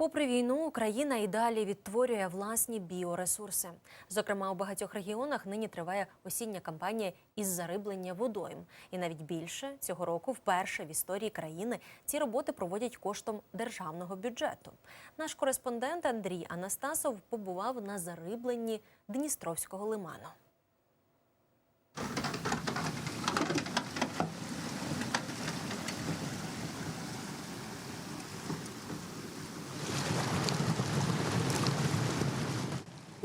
Попри війну, Україна і далі відтворює власні біоресурси. Зокрема, у багатьох регіонах нині триває осіння кампанія із зариблення водойм. І навіть більше цього року, вперше в історії країни, ці роботи проводять коштом державного бюджету. Наш кореспондент Андрій Анастасов побував на зарибленні Дністровського лиману.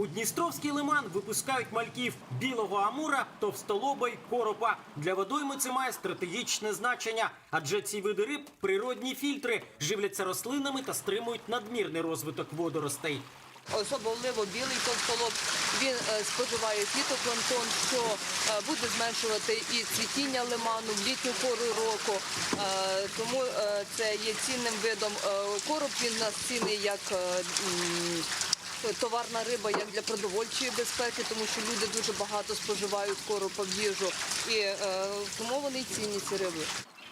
Дністровський лиман випускають мальків білого амура, товстолоба й коропа. Для водойми це має стратегічне значення, адже ці види риб природні фільтри, живляться рослинами та стримують надмірний розвиток водоростей. Особливо білий товстолоб, він е, споживає фітопланктон, що е, буде зменшувати і цвітіння лиману в літню пору року. Е, Тому це є цінним видом. Короб він нас цінний як товарна риба, як для продовольчої безпеки, тому що люди дуже багато споживають коропа в їжу. І е, тому вони й цінні ці риби.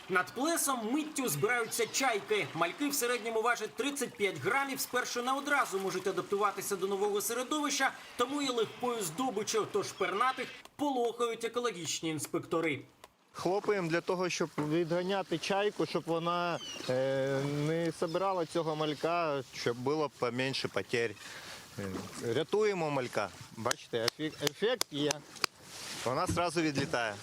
Над плесом миттю збираються чайки. Мальки в середньому важать 35 грамів. Спершу не одразу можуть адаптуватися до нового середовища, тому є легкою здобиччю. Тож пернатих полохають екологічні інспектори. Хлопаємо для того, щоб відганяти чайку, щоб вона е, не збирала цього малька, щоб було поменше потерь. Е, Рятуємо малька. Бачите, ефект, ефект є. Вона одразу відлітає.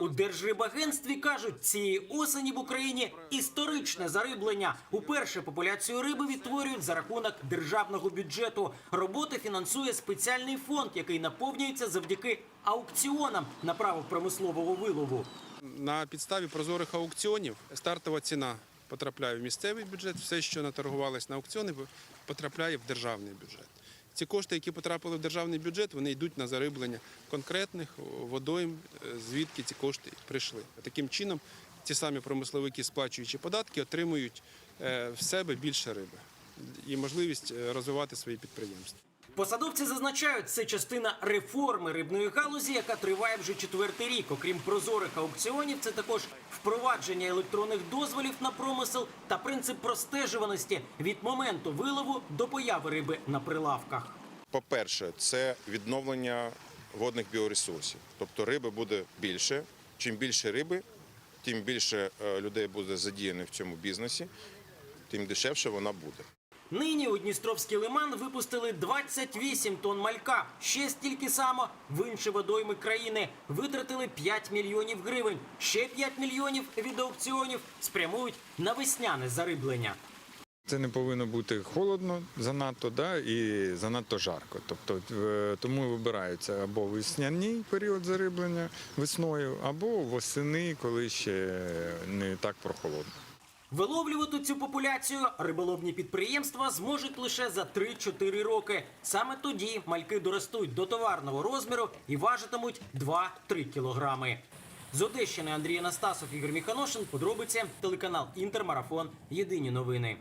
У Держрибагентстві кажуть, цієї осені в Україні історичне зариблення. Уперше популяцію риби відтворюють за рахунок державного бюджету. Роботи фінансує спеціальний фонд, який наповнюється завдяки аукціонам на право промислового вилову. На підставі прозорих аукціонів стартова ціна потрапляє в місцевий бюджет, все, що наторгувалось на аукціони, потрапляє в державний бюджет. Ці кошти, які потрапили в державний бюджет, вони йдуть на зариблення конкретних водойм, е, звідки ці кошти прийшли. Таким чином, ті самі промисловики, сплачуючи податки, отримують е, в себе більше риби і можливість е, розвивати свої підприємства. Посадовці зазначають, це частина реформи рибної галузі, яка триває вже четвертий рік. Окрім прозорих аукціонів, це також впровадження електронних дозволів на промисел та принцип простежуваності від моменту вилову до появи риби на прилавках. По-перше, це відновлення водних біоресурсів. Тобто риби буде більше. Чим більше риби, тим більше е, людей буде задіяно в цьому бізнесі, тим дешевше вона буде. Нині у Дністровський лиман випустили 28 тонн малька. Ще стільки само в інші водойми країни витратили 5 мільйонів гривень. Ще 5 мільйонів від аукціонів спрямують на весняне зариблення. Це не повинно бути холодно занадто, да, і занадто жарко. Тобто е, тому вибираються або весняний період зариблення весною, або восени, коли ще не так прохолодно. Виловлювати цю популяцію риболовні підприємства зможуть лише за 3-4 роки. Саме тоді мальки доростуть до товарного розміру і важитимуть 2-3 кілограми. З Одещини Андрій Анастасов, Ігор Міханошин. Подробиці телеканал Інтермарафон. Єдині новини.